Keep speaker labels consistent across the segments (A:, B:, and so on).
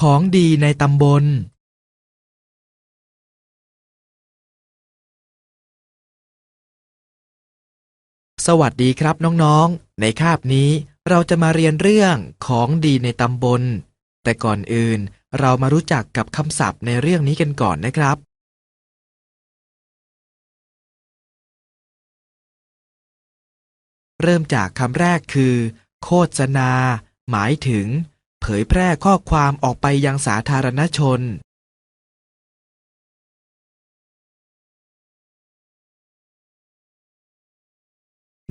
A: ของดีในตำบลสวัสดีครับน้องๆ ในคาบนี้เราจะมาเรียนเรื่องของดีในตำบล แต่ก่อนอื่นเรามารู้จักกับคำศัพท์ในเรื่องนี้กันก่อนนะครับ เริ่มจากคำแรกคือ โฆษณา หมายถึง เผยแพร่ข้อความออกไปยังสาธารณชน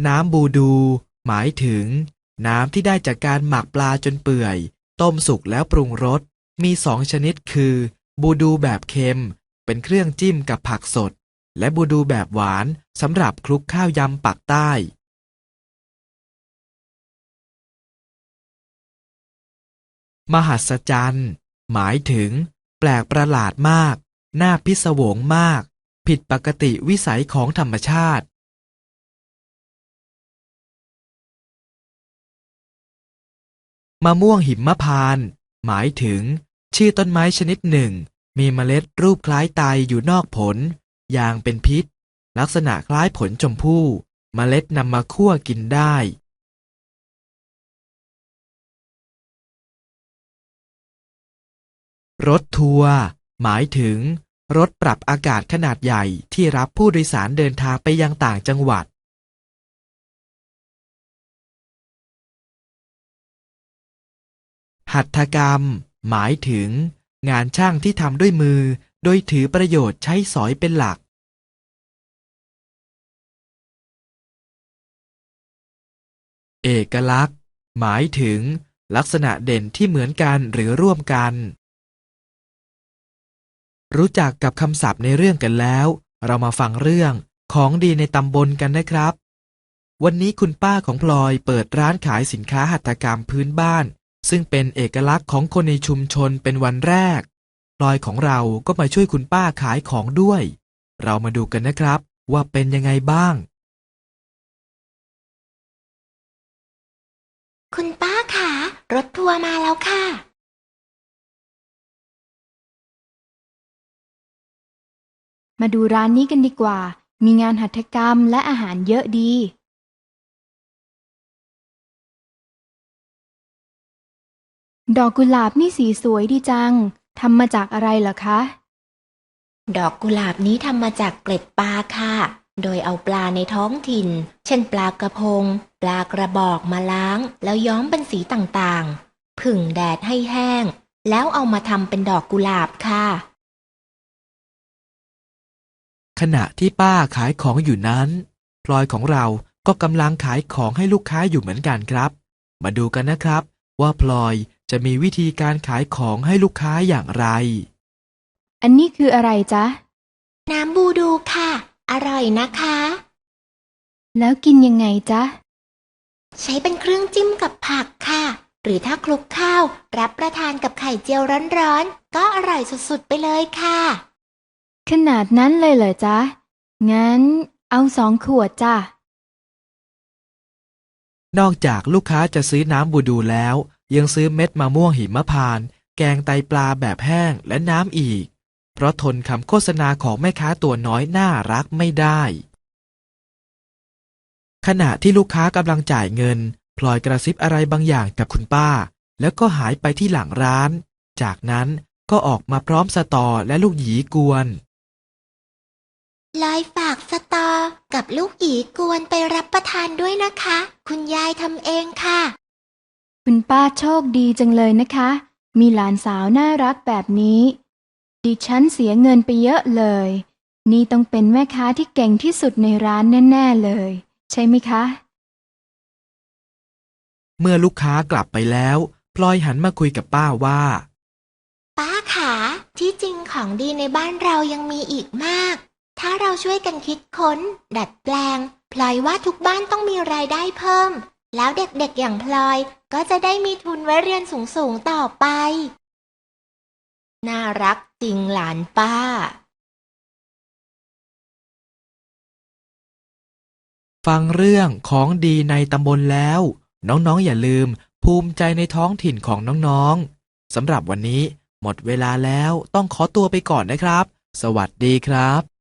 A: น้ำบูดู หมายถึง น้ำที่ได้จากการหมักปลาจนเปื่อย ต้มสุกแล้วปรุงรส มีสองชนิดคือ บูดูแบบเค็ม เป็นเครื่องจิ้มกับผักสด และบูดูแบบหวานสำหรับคลุกข้าวยำปักใต้ มหัศจรรย์ หมายถึง แปลกประหลาดมาก น่าพิศวงมาก ผิดปกติวิสัยของธรรมชาติ มะม่วงหิมพานต์หมายถึง ชื่อต้นไม้ชนิดหนึ่ง มีเมล็ดรูปคล้ายไตอยู่นอกผล ยางเป็นพิษ ลักษณะคล้ายผลชมพู่ เมล็ดนำมาคั่วกินได้ รถทัวร์หมายถึง รถปรับอากาศขนาดใหญ่ที่รับผู้โดยสารเดินทางไปยังต่างจังหวัด หัตถกรรม หมายถึง งานช่างที่ทำด้วยมือ โดยถือประโยชน์ใช้สอยเป็นหลัก เอกลักษณ์ หมายถึง ลักษณะเด่นที่เหมือนกันหรือร่วมกัน รู้จักกับคำศัพท์ในเรื่องกันแล้ว เรามาฟังเรื่องของดีในตำบลกันนะครับ วันนี้คุณป้าของพลอยเปิดร้านขายสินค้าหัตถกรรมพื้นบ้าน ซึ่งเป็นเอกลักษณ์ของคนในชุมชนเป็นวันแรก พลอยของเราก็มาช่วยคุณป้าขายของด้วย เรามาดูกันนะครับ ว่าเป็นยังไงบ้าง
B: คุณป้าคะรถทัวร์มาแล้วค่ะ
C: มาดูร้านนี้กันดีกว่า มีงานหัตถกรรมและอาหารเยอะดีดอกกุหลาบนี่สีสวยดีจัง ทำมาจากอะไรเหรอคะ
B: ดอกกุหลาบนี้ทำมาจากเกล็ดปลาค่ะ โดยเอาปลาในท้องถิ่น เช่นปลากระพง ปลากระบอกมาล้าง แล้วย้อมเป็นสีต่างๆ ผึ่งแดดให้แห้ง แล้วเอามาทำเป็นดอกกุหลาบค่ะ
A: ขณะที่ป้าขายของอยู่นั้น พลอยของเราก็กำลังขายของให้ลูกค้าอยู่เหมือนกันครับ มาดูกันนะครับ ว่าพลอยจะมีวิธีการขายของให้ลูกค้าอย่างไร
C: อันนี้คืออะไรจ๊ะ
B: น้ำบูดูค่ะ อร่อยนะคะ
C: แล้วกินยังไงจ๊ะ
B: ใช้เป็นเครื่องจิ้มกับผักค่ะ หรือถ้าคลุกข้าว รับประทานกับไข่เจียวร้อนๆ ก็อร่อยสุดๆไปเลยค่ะ
C: ขนาดนั้นเลยเหรอจ๊ะ งั้นเอาสองขวดจ้ะ
A: นอกจากลูกค้าจะซื้อน้ำบูดูแล้ว ยังซื้อเม็ดมะม่วงหิมพานต์แกงไตปลาแบบแห้งและน้ำอีก เพราะทนคำโฆษณาของแม่ค้าตัวน้อยน่ารักไม่ได้ ขณะที่ลูกค้ากำลังจ่ายเงิน พลอยกระซิบอะไรบางอย่างกับคุณป้า แล้วก็หายไปที่หลังร้าน จากนั้นก็ออกมาพร้อมสตอและลูกหยีกวน
B: ลอยฝากสตอ กับลูกหยีกวนไปรับประทานด้วยนะคะ คุณยายทำเองค่ะ
C: คุณป้าโชคดีจังเลยนะคะ มีหลานสาวน่ารักแบบนี้ ดิฉันเสียเงินไปเยอะเลย นี่ต้องเป็นแม่ค้าที่เก่งที่สุดในร้านแน่ ๆเลย ใช่ไหมคะ
A: เมื่อลูกค้ากลับไปแล้วพลอยหันมาคุยกับป้าว่า
B: ป้าขาที่จริงของดีในบ้านเรายังมีอีกมาก ถ้าเราช่วยกันคิดค้น ดัดแปลง พลอยว่าทุกบ้านต้องมีรายได้เพิ่ม แล้วเด็กๆอย่างพลอยก็จะได้มีทุนไว้เรียนสูงๆต่อไป น่ารักจริงหลานป้า
A: ฟังเรื่องของดีในตำบลแล้ว น้องๆอย่าลืม ภูมิใจในท้องถิ่นของน้องๆสำหรับวันนี้ หมดเวลาแล้วต้องขอตัวไปก่อนนะครับ สวัสดีครับ